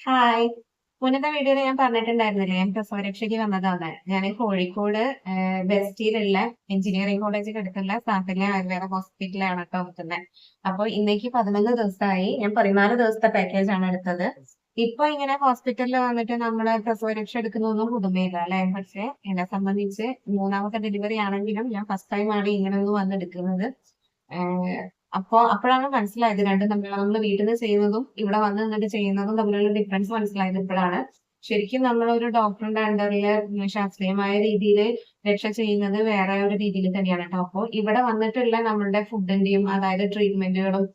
Hi. മുന്നത്തെ വീഡിയോയിൽ ഞാൻ പറഞ്ഞിട്ടുണ്ടായിരുന്നില്ലേ ഞാൻ പ്രസവരക്ഷയ്ക്ക് വന്നതാണ്. ഞാൻ കോഴിക്കോട് ബെസ്റ്റിയിലുള്ള എഞ്ചിനീയറിംഗ് കോളേജിൽ എടുത്തുള്ള സാഫല്യ ആയുർവേദ ഹോസ്പിറ്റലിലാണ് ട്ടോ നിക്കുന്നെ. അപ്പൊ ഇന്നേക്ക് പതിനൊന്ന് ദിവസമായി ഞാൻ 14 ദിവസത്തെ പാക്കേജ് ആണ് എടുത്തത്. ഇപ്പൊ ഇങ്ങനെ ഹോസ്പിറ്റലിൽ വന്നിട്ട് നമ്മൾ പ്രസവരക്ഷ എടുക്കുന്നൊന്നും പുതുമയില്ല അല്ലെ? പക്ഷെ എന്നെ സംബന്ധിച്ച് മൂന്നാമത്തെ ഡെലിവറി ആണെങ്കിലും ഞാൻ ഫസ്റ്റ് ടൈം ആണ് ഇങ്ങനെ ഒന്ന് വന്നെടുക്കുന്നത്. അപ്പൊ അപ്പോഴാണ് മനസ്സിലായത് രണ്ടും തമ്മിലാണ് നമ്മൾ വീട്ടിൽ നിന്ന് ചെയ്യുന്നതും ഇവിടെ വന്ന് നിന്നിട്ട് ചെയ്യുന്നതും തമ്മിലുള്ള ഡിഫറൻസ് മനസ്സിലായത് ഇപ്പോഴാണ് ശരിക്കും നമ്മളൊരു ഡോക്ടറിന്റെ അണ്ടറിൽ ശാസ്ത്രീയമായ രീതിയിൽ രക്ഷ ചെയ്യുന്നത് വേറെ ഒരു രീതിയിൽ തന്നെയാണ് കേട്ടോ അപ്പൊ ഇവിടെ വന്നിട്ടുള്ള നമ്മളുടെ ഫുഡിന്റെയും അതായത് ട്രീറ്റ്മെന്റുകളും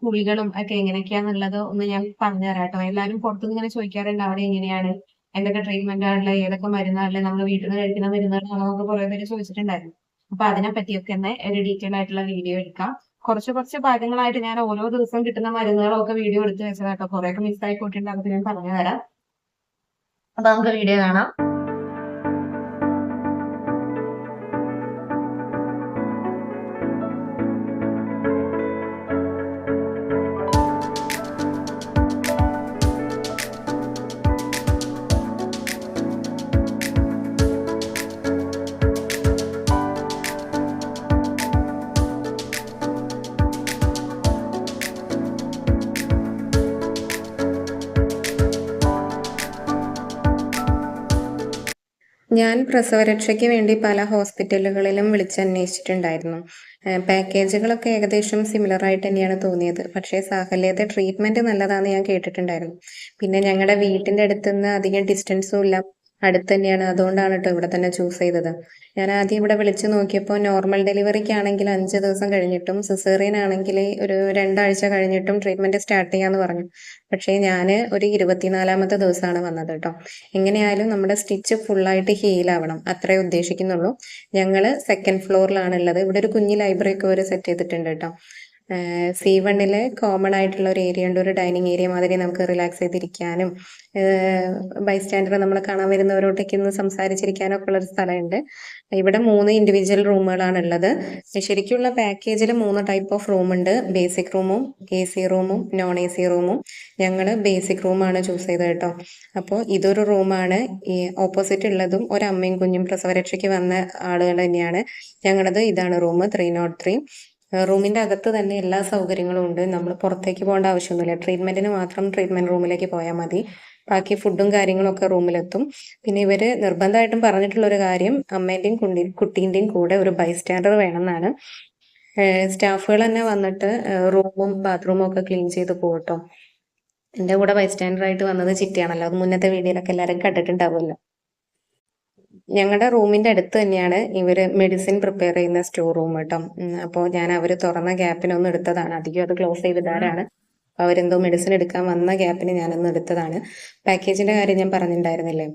കുളികളും ഒക്കെ എങ്ങനെയൊക്കെയാന്നുള്ളത് ഒന്ന് ഞാൻ പറഞ്ഞു കേട്ടോ എല്ലാരും പുറത്തുനിന്ന് ഇങ്ങനെ ചോദിക്കാറുണ്ട് അവിടെ എങ്ങനെയാണ്? എന്തൊക്കെ ട്രീറ്റ്മെന്റ് ഉള്ളെ? ഏതൊക്കെ മരുന്നാണല്ലേ നമ്മൾ വീട്ടിൽ നിന്ന് കഴിക്കുന്ന മരുന്നുകളാണോ എന്നൊക്കെ കുറെ പേര് ചോദിച്ചിട്ടുണ്ടായിരുന്നു. അപ്പൊ അതിനെ പറ്റിയൊക്കെ ഒന്ന് ഒരു ഡീറ്റെയിൽ ആയിട്ടുള്ള വീഡിയോ എടുക്കാം. കുറച്ച് കുറച്ച് ഭാഗങ്ങളായിട്ട് ഞാൻ ഓരോ ദിവസം കിട്ടുന്ന മരുന്നുകളൊക്കെ വീഡിയോ എടുത്ത് വെച്ചതാട്ടോ. കുറെയൊക്കെ മിസ്സായി പോയിട്ടുണ്ട്. അതൊക്കെ ഞാൻ പറഞ്ഞു തരാം. അപ്പൊ നമുക്ക് വീഡിയോ കാണാം. ഞാൻ പ്രസവരക്ഷയ്ക്ക് വേണ്ടി പല ഹോസ്പിറ്റലുകളിലും വിളിച്ചന്വേഷിച്ചിട്ടുണ്ടായിരുന്നു. പാക്കേജുകളൊക്കെ ഏകദേശം സിമിലർ ആയിട്ട് തന്നെയാണ് തോന്നിയത്. പക്ഷേ സാഹല്യത്തെ ട്രീറ്റ്മെന്റ് നല്ലതാണെന്ന് ഞാൻ കേട്ടിട്ടുണ്ടായിരുന്നു. പിന്നെ ഞങ്ങളുടെ വീട്ടിന്റെ അടുത്തുനിന്ന് അധികം ഡിസ്റ്റൻസും ഇല്ല. അടുത്ത് തന്നെയാണ്. അതുകൊണ്ടാണ് കേട്ടോ ഇവിടെ തന്നെ ചൂസ് ചെയ്തത്. ഞാൻ ആദ്യം ഇവിടെ വിളിച്ചു നോക്കിയപ്പോൾ നോർമൽ ഡെലിവറിക്ക് ആണെങ്കിൽ അഞ്ച് ദിവസം കഴിഞ്ഞിട്ടും സിസേറിയൻ ആണെങ്കിൽ ഒരു രണ്ടാഴ്ച കഴിഞ്ഞിട്ടും ട്രീറ്റ്മെന്റ് സ്റ്റാർട്ട് ചെയ്യാന്ന് പറഞ്ഞു. പക്ഷേ ഞാൻ ഒരു 24ാമത്തെ ദിവസമാണ് വന്നത് കേട്ടോ എങ്ങനെയായാലും നമ്മുടെ സ്റ്റിച്ച് ഫുള്ളായിട്ട് ഹീൽ ആവണം. അത്രേ ഉദ്ദേശിക്കുന്നുള്ളൂ. ഞങ്ങൾ സെക്കൻഡ് ഫ്ലോറിലാണ് ഉള്ളത്. ഇവിടെ ഒരു കുഞ്ഞ് ലൈബ്രറി ഒക്കെ സെറ്റ് ചെയ്തിട്ടുണ്ട് ട്ടോ. സി വണ്ണിൽ കോമൺ ആയിട്ടുള്ള ഒരു ഏരിയ ഉണ്ട്. ഒരു ഡൈനിങ് ഏരിയ മാതിരി നമുക്ക് റിലാക്സ് ചെയ്തിരിക്കാനും ബൈസ്റ്റാൻഡർ നമ്മൾ കാണാൻ വരുന്നവരോട്ടേക്ക് ഒന്ന് സംസാരിച്ചിരിക്കാനും ഒക്കെ ഉള്ള ഒരു സ്ഥലമുണ്ട്. ഇവിടെ മൂന്ന് ഇൻഡിവിജ്വൽ റൂമുകളാണ് ഉള്ളത്. ശരിക്കുള്ള പാക്കേജിൽ മൂന്ന് ടൈപ്പ് ഓഫ് റൂം ഉണ്ട്. ബേസിക് റൂമും എ സി റൂമും നോൺ എ സി റൂമും. ഞങ്ങൾ ബേസിക് റൂമാണ് ചൂസ് ചെയ്തത് കേട്ടോ അപ്പോൾ ഇതൊരു റൂമാണ്. ഈ ഓപ്പോസിറ്റ് ഉള്ളതും ഒരു അമ്മയും കുഞ്ഞും പ്രസവരക്ഷയ്ക്ക് വന്ന ആളുകൾ തന്നെയാണ്. ഞങ്ങളത് ഇതാണ് റൂം 303. റൂമിന്റെ അകത്ത് തന്നെ എല്ലാ സൗകര്യങ്ങളും ഉണ്ട്. നമ്മൾ പുറത്തേക്ക് പോകേണ്ട ആവശ്യമൊന്നുമില്ല. ട്രീറ്റ്മെന്റിന് മാത്രം ട്രീറ്റ്മെന്റ് റൂമിലേക്ക് പോയാൽ മതി. ബാക്കി ഫുഡും കാര്യങ്ങളൊക്കെ റൂമിലെത്തും. പിന്നെ ഇവർ നിർബന്ധമായിട്ടും പറഞ്ഞിട്ടുള്ള ഒരു കാര്യം അമ്മേന്റെയും കുണ്ടി കുട്ടീന്റെയും കൂടെ ഒരു ബൈസ്റ്റാൻഡർ വേണമെന്നാണ്. സ്റ്റാഫുകൾ തന്നെ വന്നിട്ട് റൂമും ബാത്റൂമും ഒക്കെ ക്ലീൻ ചെയ്ത് പോകട്ടോ എന്റെ കൂടെ ബൈസ്റ്റാൻഡർ ആയിട്ട് വന്നത് ചിറ്റിയാണല്ലോ അത് മുന്നത്തെ വീഡിയോയിലൊക്കെ എല്ലാവരും കണ്ടിട്ടുണ്ടാവുമല്ലോ. ഞങ്ങളുടെ റൂമിന്റെ അടുത്ത് തന്നെയാണ് ഇവർ മെഡിസിൻ പ്രിപ്പയർ ചെയ്യുന്ന സ്റ്റോർ റൂം കേട്ടോ അപ്പോൾ ഞാൻ അവർ തുറന്ന ഗ്യാപ്പിനൊന്നും എടുത്തതാണ്. അധികം അത് ക്ലോസ് ചെയ്തിടാറാണ്. അവരെന്തോ മെഡിസിൻ എടുക്കാൻ വന്ന ഗ്യാപ്പിന് ഞാനൊന്ന് എടുത്തതാണ്. പാക്കേജിന്റെ കാര്യം ഞാൻ പറഞ്ഞിട്ടുണ്ടായിരുന്നില്ലേ.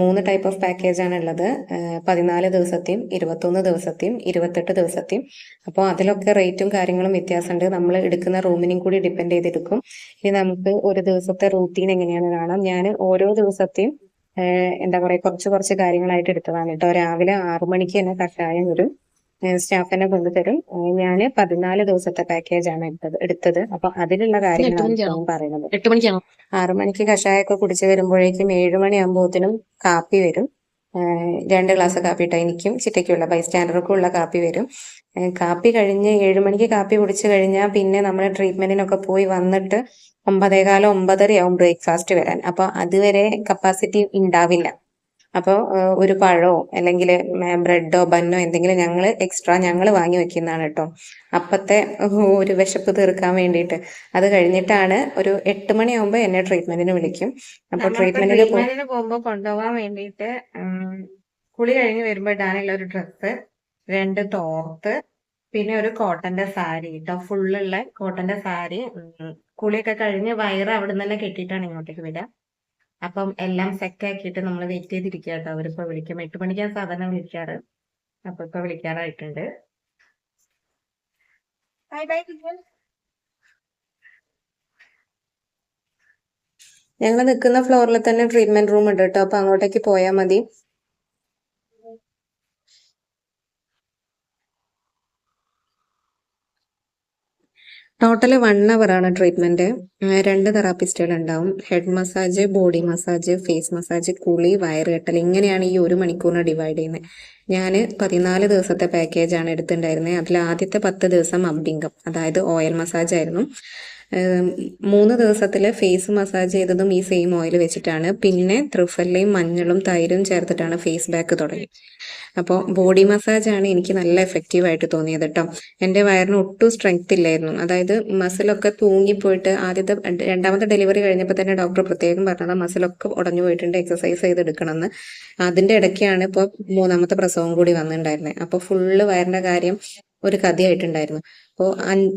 മൂന്ന് ടൈപ്പ് ഓഫ് പാക്കേജാണ് ഉള്ളത്. പതിനാല് 14 ദിവസത്തെയും 21 ദിവസത്തെയും 28 ദിവസത്തെയും. അപ്പോൾ അതിലൊക്കെ റേറ്റും കാര്യങ്ങളും വ്യത്യാസമുണ്ട്. നമ്മൾ എടുക്കുന്ന റൂമിനെയും കൂടി ഡിപ്പെൻഡ് ചെയ്തെടുക്കും ഇനി നമുക്ക് ഒരു ദിവസത്തെ റൂട്ടീൻ എങ്ങനെയാണ് കാണാം. ഞാൻ ഓരോ ദിവസത്തെയും എന്താ പറയുക കുറച്ച് കുറച്ച് കാര്യങ്ങളായിട്ട് എടുത്തതാണ് കേട്ടോ രാവിലെ ആറു മണിക്ക് തന്നെ കഷായം ഒരു സ്റ്റാഫ് തന്നെ കൊണ്ടുതരും. ഞാൻ 14 ദിവസത്തെ പാക്കേജ് ആണ് എടുത്തത് എടുത്തത്. അപ്പൊ അതിലുള്ള കാര്യങ്ങളാണ് പറയുന്നത്. 8 മണിക്കാണോ? 6 മണിക്ക് കഷായമൊക്കെ കുടിച്ചു വരുമ്പോഴേക്കും ഏഴു മണിയാകുമ്പോഴത്തേനും കാപ്പി വരും. 2 ഗ്ലാസ് കാപ്പി ട്ടോ. എനിക്കും ചിറ്റയ്ക്കുള്ള ബൈസ്റ്റാൻഡർക്കും ഉള്ള കാപ്പി വരും. കാപ്പി കഴിഞ്ഞ് 7 മണിക്ക് കാപ്പി കുടിച്ചു കഴിഞ്ഞാൽ പിന്നെ നമ്മൾ ട്രീറ്റ്മെന്റിനൊക്കെ പോയി വന്നിട്ട് 9:15 9:30 ആവും ബ്രേക്ക്ഫാസ്റ്റ് വരാൻ. അപ്പൊ അതുവരെ കപ്പാസിറ്റി ഉണ്ടാവില്ല. അപ്പോൾ ഒരു പഴമോ അല്ലെങ്കിൽ ബ്രെഡോ ബന്നോ എന്തെങ്കിലും ഞങ്ങൾ എക്സ്ട്രാ ഞങ്ങൾ വാങ്ങി വെക്കുന്നതാണ് കേട്ടോ അപ്പത്തെ ഒരു വിശപ്പ് തീർക്കാൻ വേണ്ടിയിട്ട്. അത് കഴിഞ്ഞിട്ടാണ് ഒരു എട്ട് മണിയാകുമ്പോൾ എന്നെ ട്രീറ്റ്മെന്റിന് വിളിക്കും. അപ്പോൾ ട്രീറ്റ്മെന്റിന് പോകുമ്പോ കൊണ്ടുപോകാൻ വേണ്ടിയിട്ട് കുളി കഴിഞ്ഞ് വരുമ്പോ ഇടാനുള്ള ഒരു ഡ്രസ്സ്, രണ്ട് തോർത്ത്, പിന്നെ ഒരു കോട്ടന്റെ സാരി കേട്ടോ ഫുള്ളുള്ള കോട്ടന്റെ സാരി. കുളിയൊക്കെ കഴിഞ്ഞ് വയറ് അവിടെ നിന്ന് തന്നെ കെട്ടിയിട്ടാണ് ഇങ്ങോട്ടേക്ക് വരിക. അപ്പം എല്ലാം സെറ്റ് ആക്കിയിട്ട് നമ്മൾ വെയിറ്റ് ചെയ്തിരിക്കുക കേട്ടോ അവരിപ്പോ വിളിക്കും. എട്ട് മണിക്കാണ് സാധാരണ വിളിക്കാറ്. അപ്പൊ ഇപ്പൊ വിളിക്കാറായിട്ടുണ്ട്. Bye bye. ഞങ്ങൾ നിൽക്കുന്ന ഫ്ലോറിൽ തന്നെ ട്രീറ്റ്മെന്റ് റൂം ഉണ്ട് കേട്ടോ അപ്പൊ അങ്ങോട്ടേക്ക് പോയാൽ മതി. ടോട്ടൽ വൺ ആണ് ട്രീറ്റ്മെന്റ് രണ്ട് തെറാപ്പിസ്റ്റുകൾ ഉണ്ടാവും. Head massage body massage face massage കുളി വയറുകെട്ടൽ ഇങ്ങനെയാണ് ഈ ഒരു മണിക്കൂറിന് ഡിവൈഡ് ചെയ്യുന്നത്. ഞാൻ പതിനാല് ദിവസത്തെ പാക്കേജാണ് എടുത്തിട്ടുണ്ടായിരുന്നത്. അതിൽ ആദ്യത്തെ പത്ത് ദിവസം അബ്ഡിംഗം അതായത് ഓയിൽ മസാജ് ആയിരുന്നു. മൂന്ന് ദിവസത്തിൽ ഫേസ് മസാജ് ചെയ്തതും ഈ സെയിം ഓയിൽ വെച്ചിട്ടാണ്. പിന്നെ ത്രിഫല്ലയും മഞ്ഞളും തൈരും ചേർത്തിട്ടാണ് ഫേസ് ബാക്ക് തുടങ്ങി അപ്പോൾ ബോഡി മസാജാണ് എനിക്ക് നല്ല എഫക്റ്റീവ് ആയിട്ട് തോന്നിയത് കേട്ടോ എന്റെ വയറിന് ഒട്ടും സ്ട്രെങ്ത് ഇല്ലായിരുന്നു. അതായത് മസിലൊക്കെ തൂങ്ങിപ്പോയിട്ട് ആദ്യത്തെ രണ്ടാമത്തെ ഡെലിവറി കഴിഞ്ഞപ്പോൾ തന്നെ ഡോക്ടർ പ്രത്യേകം പറഞ്ഞത് മസിലൊക്കെ ഉടഞ്ഞു പോയിട്ടുണ്ട് എക്സസൈസ് ചെയ്തെടുക്കണമെന്ന്. അതിന്റെ ഇടയ്ക്കാണ് ഇപ്പോൾ മൂന്നാമത്തെ പ്രസവം കൂടി വന്നിട്ടുണ്ടായിരുന്നത് അപ്പോൾ ഫുള്ള് വയറിന്റെ കാര്യം ഒരു കഥയായിട്ടുണ്ടായിരുന്നു. അപ്പോൾ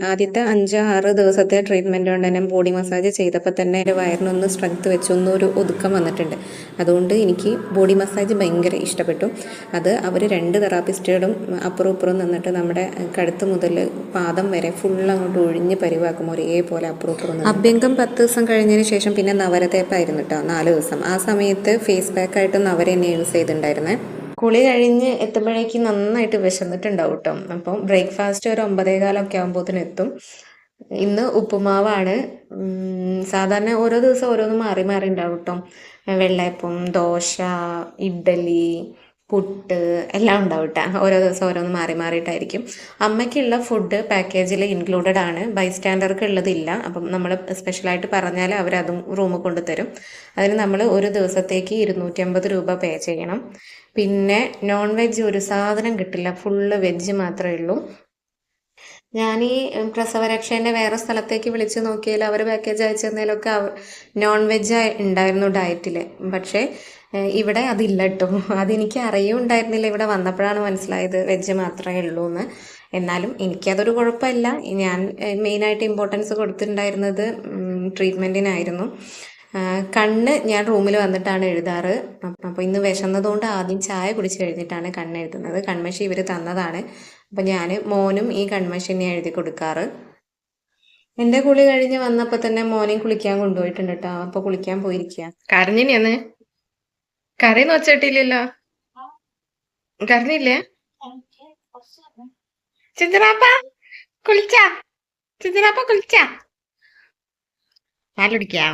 ആദ്യത്തെ അഞ്ച് ആറ് ദിവസത്തെ ട്രീറ്റ്മെന്റ് കൊണ്ട് തന്നെ ബോഡി മസാജ് ചെയ്തപ്പോൾ തന്നെ എന്റെ വയറിനൊന്ന് സ്ട്രെങ്ത് വെച്ച് ഒന്നൊരു ഒതുക്കം വന്നിട്ടുണ്ട്. അതുകൊണ്ട് എനിക്ക് ബോഡി മസാജ് ഭയങ്കര ഇഷ്ടപ്പെട്ടു. അത് അവർ രണ്ട് തെറാപ്പിസ്റ്റുകളും അപ്പുറം ഇപ്പുറം നിന്നിട്ട് നമ്മുടെ കഴുത്ത് മുതൽ പാദം വരെ ഫുൾ അങ്ങോട്ട് ഒഴിഞ്ഞ് പരിവാക്കും ഒരേപോലെ അപ്പുറം ഇപ്പുറം. അഭ്യംഗം പത്ത് ദിവസം കഴിഞ്ഞതിന് ശേഷം പിന്നെ നവരതേപ്പായിരുന്നു കേട്ടോ നാല് ദിവസം. ആ സമയത്ത് ഫേസ് പാക്കായിട്ട് നവര തന്നെ യൂസ് ചെയ്തിട്ടുണ്ടായിരുന്നേ. കുളി കഴിഞ്ഞ് എത്തുമ്പോഴേക്കും നന്നായിട്ട് വിശന്നിട്ടുണ്ടാവും കേട്ടോ അപ്പം ബ്രേക്ക്ഫാസ്റ്റ് ഒരു ഒമ്പതേകാലൊക്കെ ആകുമ്പോഴത്തേനും എത്തും. ഇന്ന് ഉപ്പുമാവാണ്. സാധാരണ ഓരോ ദിവസം ഓരോന്ന് മാറി മാറി ഉണ്ടാവും കേട്ടോ വെള്ളയപ്പം ദോശ ഇഡ്ഡലി പുട്ട് എല്ലാം ഉണ്ടാവും കേട്ടോ ഓരോ ദിവസം ഓരോന്ന് മാറി മാറിയിട്ടായിരിക്കും. അമ്മയ്ക്കുള്ള ഫുഡ് പാക്കേജിൽ ഇൻക്ലൂഡഡ് ആണ്. ബൈ സ്റ്റാൻഡർക്ക് ഉള്ളതില്ല അപ്പം നമ്മൾ സ്പെഷ്യലായിട്ട് പറഞ്ഞാൽ അവരതും റൂമിൽ കൊണ്ടുതരും അതിന് നമ്മൾ ഒരു ദിവസത്തേക്ക് ഇരുന്നൂറ്റമ്പത് രൂപ പേ ചെയ്യണം. പിന്നെ നോൺ വെജ് ഒരു സാധനം കിട്ടില്ല. ഫുള്ള് വെജ് മാത്രമേ ഉള്ളൂ. ഞാൻ ഈ പ്രസവരക്ഷേന്റെ വേറെ സ്ഥലത്തേക്ക് വിളിച്ച് നോക്കിയാൽ അവർ പാക്കേജ് അയച്ചു തന്നതിലൊക്കെ നോൺ വെജ് ഉണ്ടായിരുന്നു ഡയറ്റിൽ പക്ഷേ ഇവിടെ അതില്ല കേട്ടോ. അതെനിക്ക് അറിയുണ്ടായിരുന്നില്ല ഇവിടെ വന്നപ്പോഴാണ് മനസ്സിലായത് വെജ് മാത്രമേ ഉള്ളൂ എന്ന് എന്നാലും എനിക്കതൊരു കുഴപ്പമില്ല. ഞാൻ മെയിനായിട്ട് ഇമ്പോർട്ടൻസ് കൊടുത്തിട്ടുണ്ടായിരുന്നത് ട്രീറ്റ്മെന്റിനായിരുന്നു കണ്ണ് ഞാൻ റൂമിൽ വന്നിട്ടാണ് എഴുതാറ്. അപ്പോൾ ഇന്ന് വിശന്നതുകൊണ്ട് ആദ്യം ചായ കുടിച്ച് കഴിഞ്ഞിട്ടാണ് കണ്ണ് എഴുതുന്നത്. കൺമഷി ഇവർ തന്നതാണ്. അപ്പോൾ ഞാൻ മോനും ഈ കൺമശി തന്നെ എഴുതി കൊടുക്കാറ്. എന്റെ കുളി കഴിഞ്ഞ് വന്നപ്പോൾ തന്നെ മോനെയും കുളിക്കാൻ കൊണ്ടുപോയിട്ടുണ്ട് കേട്ടോ. അപ്പോൾ കുളിക്കാൻ പോയിരിക്കുക കരഞ്ഞിനെന്ന് കറിയൊന്നും നോച്ചിട്ടില്ലല്ലോ കരഞ്ഞില്ലേ ചിന്തനാപ്പ കുളിച്ച. ചിന്തനാപ്പ കുളിച്ച. പാലുടിക്കാം.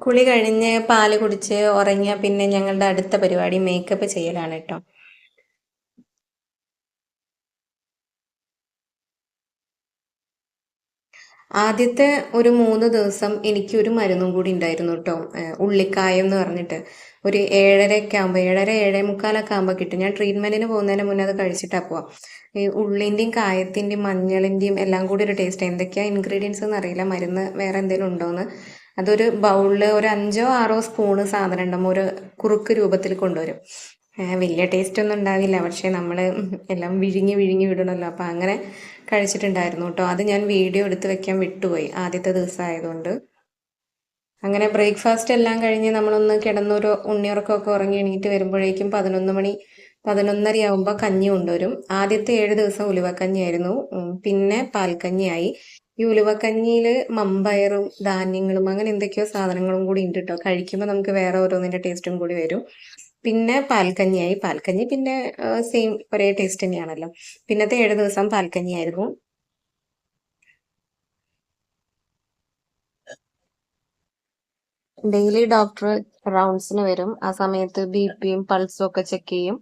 കുളി കഴിഞ്ഞ് പാൽ കുടിച്ച് ഉറങ്ങിയ പിന്നെ ഞങ്ങളുടെ അടുത്ത പരിപാടി മേക്കപ്പ് ചെയ്യലാണ് കേട്ടോ ആദ്യത്തെ ഒരു മൂന്ന് ദിവസം എനിക്ക് ഒരു മരുന്നും കൂടി ഉണ്ടായിരുന്നു കേട്ടോ ഉള്ളിക്കായം എന്ന് പറഞ്ഞിട്ട്. ഒരു ഏഴരയൊക്കെ ആകുമ്പോൾ ഏഴര ഏഴേ മുക്കാലൊക്കെ ആകുമ്പോൾ കിട്ടും. ഞാൻ ട്രീറ്റ്മെന്റിന് പോകുന്നതിന് മുന്നേ അത് കഴിച്ചിട്ടാ പോവാം. ഈ ഉള്ളിന്റെയും കായത്തിന്റെയും മഞ്ഞളിന്റെയും എല്ലാം കൂടി ഒരു ടേസ്റ്റ്. എന്തൊക്കെയാ ഇൻഗ്രീഡിയൻസ് എന്ന് അറിയില്ല. മരുന്ന് വേറെ എന്തെങ്കിലും ഉണ്ടോയെന്ന് അതൊരു ബൗളിൽ ഒരു അഞ്ചോ ആറോ സ്പൂണ് സാധനം ഉണ്ടാകുമ്പോൾ ഒരു കുറുക്ക് രൂപത്തിൽ കൊണ്ടുവരും. വലിയ ടേസ്റ്റ് ഒന്നും ഉണ്ടാവില്ല. പക്ഷേ നമ്മൾ എല്ലാം വിഴുങ്ങി വിഴുങ്ങി വിടണമല്ലോ അപ്പം അങ്ങനെ കഴിച്ചിട്ടുണ്ടായിരുന്നു കേട്ടോ. അത് ഞാൻ വീഡിയോ എടുത്ത് വെക്കാൻ വിട്ടുപോയി ആദ്യത്തെ ദിവസം ആയതുകൊണ്ട് അങ്ങനെ ബ്രേക്ക്ഫാസ്റ്റ് എല്ലാം കഴിഞ്ഞ് നമ്മളൊന്ന് കിടന്നൊരു ഉണ്ണിയുറക്കമൊക്കെ ഉറങ്ങി എണീറ്റ് വരുമ്പോഴേക്കും പതിനൊന്ന് മണി പതിനൊന്നരയാവുമ്പോൾ കഞ്ഞി കൊണ്ടുവരും. ആദ്യത്തെ ഏഴ് ദിവസം ഉലുവക്കഞ്ഞിയായിരുന്നു. പിന്നെ പാൽക്കഞ്ഞിയായി. ഈ ഉലുവക്കഞ്ഞിയിൽ മമ്പയറും ധാന്യങ്ങളും അങ്ങനെ എന്തൊക്കെയോ സാധനങ്ങളും കൂടി ഉണ്ട് കേട്ടോ. കഴിക്കുമ്പോൾ നമുക്ക് വേറെ ഓരോന്നിന്റെ ടേസ്റ്റും കൂടി വരും. പിന്നെ പാൽക്കഞ്ഞിയായി. പാൽക്കഞ്ഞി പിന്നെ സെയിം ഒരേ ടേസ്റ്റ് തന്നെയാണല്ലോ. പിന്നത്തെ ഏഴ് ദിവസം പാൽക്കഞ്ഞിയായിരുന്നു. ഡെയിലി ഡോക്ടർ റൗണ്ട്സിന് വരും. ആ സമയത്ത് ബി പിയും പൾസും ഒക്കെ ചെക്ക് ചെയ്യും.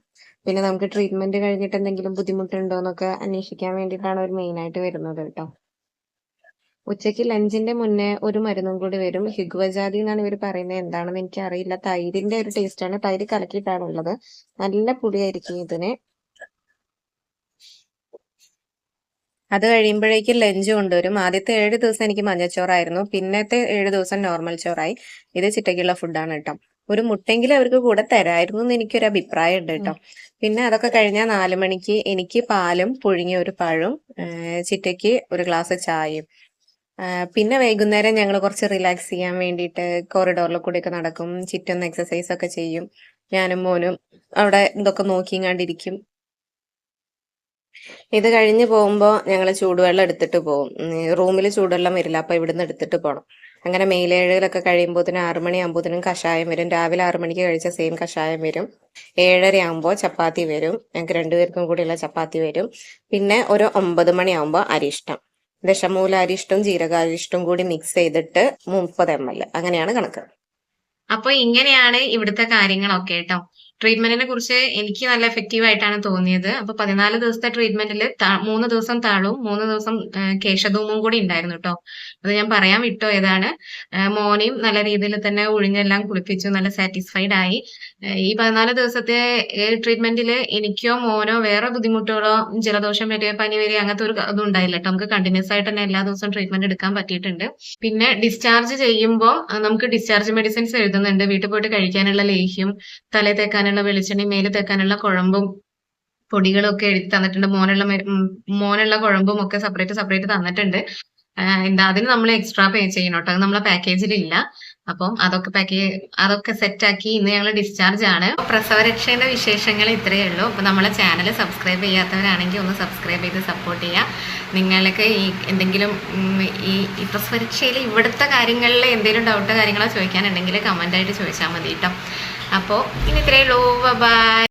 പിന്നെ നമുക്ക് ട്രീറ്റ്മെന്റ് കഴിഞ്ഞിട്ട് എന്തെങ്കിലും ബുദ്ധിമുട്ടുണ്ടോ എന്നൊക്കെ അന്വേഷിക്കാൻ വേണ്ടിയിട്ടാണ് അവർ മെയിൻ ആയിട്ട് വരുന്നത് കേട്ടോ. ഉച്ചയ്ക്ക് ലഞ്ചിന്റെ മുന്നേ ഒരു മരുന്നും കൂടി വരും. ഹിഗ്വജാതി എന്നാണ് ഇവർ പറയുന്നത്. എന്താണെന്ന് എനിക്ക് അറിയില്ല തൈരിന്റെ ഒരു ടേസ്റ്റ് ആണ്. തൈര് കലക്കിയിട്ടാണ് ഉള്ളത്. നല്ല പുളിയായിരിക്കും ഇതിന്. അത് കഴിയുമ്പോഴേക്കും ലഞ്ച് കൊണ്ടുവരും. ആദ്യത്തെ ഏഴ് ദിവസം എനിക്ക് മഞ്ഞച്ചോറായിരുന്നു. പിന്നത്തെ ഏഴ് ദിവസം നോർമൽ ചോറായി. ഇത് ചിട്ടയ്ക്കുള്ള ഫുഡാണ് കേട്ടോ. ഒരു മുട്ടെങ്കിലും അവർക്ക് കൂടെ തരായിരുന്നു എന്ന് എനിക്കൊരു അഭിപ്രായം ഉണ്ട് കേട്ടോ. പിന്നെ അതൊക്കെ കഴിഞ്ഞാൽ നാലു മണിക്ക് എനിക്ക് പാലും പുഴുങ്ങിയ ഒരു പഴവും ചിട്ടയ്ക്ക് ഒരു ഗ്ലാസ് ചായയും. പിന്നെ വൈകുന്നേരം ഞങ്ങൾ കുറച്ച് റിലാക്സ് ചെയ്യാൻ വേണ്ടിയിട്ട് കോറിഡോറിൽ കൂടെയൊക്കെ നടക്കും. ചുറ്റൊന്ന് എക്സസൈസ് ഒക്കെ ചെയ്യും. ഞാനും മോനും അവിടെ ഇതൊക്കെ നോക്കിയും ഇത് കഴിഞ്ഞ് പോകുമ്പോൾ ഞങ്ങൾ ചൂടുവെള്ളം എടുത്തിട്ട് പോകും. റൂമിൽ ചൂടുവെള്ളം വരില്ല അപ്പം ഇവിടുന്ന് എടുത്തിട്ട് പോകണം അങ്ങനെ മെയിലേഴലൊക്കെ കഴിയുമ്പോഴത്തേനും ആറു മണിയാകുമ്പോഴത്തേനും കഷായം വരും. രാവിലെ ആറു മണിക്ക് കഴിച്ച സെയിം കഷായം വരും. ഏഴര ആകുമ്പോൾ ചപ്പാത്തി വരും. ഞങ്ങൾക്ക് രണ്ടുപേർക്കും കൂടിയുള്ള ചപ്പാത്തി വരും. പിന്നെ ഒരു ഒമ്പത് മണിയാകുമ്പോൾ അരിഷ്ടം ദശമൂല അരിഷ്ടവും ജീരക അരിഷ്ടവും കൂടി മിക്സ് ചെയ്തിട്ട് മുപ്പത് എം എൽ അങ്ങനെയാണ് കണക്ക്. അപ്പൊ ഇങ്ങനെയാണ് ഇവിടുത്തെ കാര്യങ്ങളൊക്കെ കേട്ടോ. ട്രീറ്റ്മെന്റിനെ കുറിച്ച് എനിക്ക് നല്ല എഫക്റ്റീവ് ആയിട്ടാണ് തോന്നിയത്. അപ്പൊ പതിനാല് ദിവസത്തെ ട്രീറ്റ്മെന്റിൽ മൂന്ന് ദിവസം താളും മൂന്ന് ദിവസം കേശധൂമും കൂടി ഉണ്ടായിരുന്നു കേട്ടോ. അത് ഞാൻ പറയാൻ വിട്ടോ ഏതാണ്? മോനെയും നല്ല രീതിയിൽ തന്നെ ഒഴിഞ്ഞെല്ലാം കുളിപ്പിച്ചു നല്ല സാറ്റിസ്ഫൈഡ് ആയി. ഈ പതിനാല് ദിവസത്തെ ട്രീറ്റ്മെന്റിൽ എനിക്കോ മോനോ വേറെ ബുദ്ധിമുട്ടുകളോ ജലദോഷം വരിക പനി വരിക അങ്ങനത്തെ ഒരു ഇതും ഉണ്ടായില്ല കേട്ടോ. നമുക്ക് കണ്ടിന്യൂസ് ആയിട്ട് തന്നെ എല്ലാ ദിവസവും ട്രീറ്റ്മെന്റ് എടുക്കാൻ പറ്റിയിട്ടുണ്ട്. പിന്നെ ഡിസ്ചാർജ് ചെയ്യുമ്പോൾ നമുക്ക് ഡിസ്ചാർജ് മെഡിസിൻസ് എഴുതുന്നുണ്ട്. വീട്ടിൽ പോയിട്ട് കഴിക്കാനുള്ള ലേഹ്യം തലയിൽ തേക്കാനുള്ള വെളിച്ചെണ്ണി മേൽ തേക്കാനുള്ള കുഴമ്പും പൊടികളൊക്കെ എഴുതി തന്നിട്ടുണ്ട്. മോനുള്ള മോനുള്ള കുഴമ്പും ഒക്കെ സെപ്പറേറ്റ് സെപ്പറേറ്റ് തന്നിട്ടുണ്ട്. എന്താ അതിന് നമ്മൾ എക്സ്ട്രാ പേ ചെയ്യണം കേട്ടോ നമ്മളെ പാക്കേജിൽ ഇല്ല. അപ്പം അതൊക്കെ പാക്കേജ് അതൊക്കെ സെറ്റ് ആക്കി ഇന്ന് ഞങ്ങൾ ഡിസ്ചാർജ് ആണ്. പ്രസവരക്ഷയുടെ വിശേഷങ്ങൾ ഇത്രയേ ഉള്ളൂ. അപ്പൊ നമ്മളെ ചാനൽ സബ്സ്ക്രൈബ് ചെയ്യാത്തവരാണെങ്കിൽ ഒന്ന് സബ്സ്ക്രൈബ് ചെയ്ത് സപ്പോർട്ട് ചെയ്യുക നിങ്ങൾക്ക് ഈ എന്തെങ്കിലും ഈ പ്രസവരക്ഷയിൽ ഇവിടുത്തെ കാര്യങ്ങളിൽ എന്തെങ്കിലും ഡൗട്ടോ കാര്യങ്ങളോ ചോദിക്കാനുണ്ടെങ്കിൽ കമന്റായിട്ട് ചോദിച്ചാൽ മതി കേട്ടോ അപ്പോൾ ഇനി ഇത്രയേ ഉള്ളൂ. ബൈ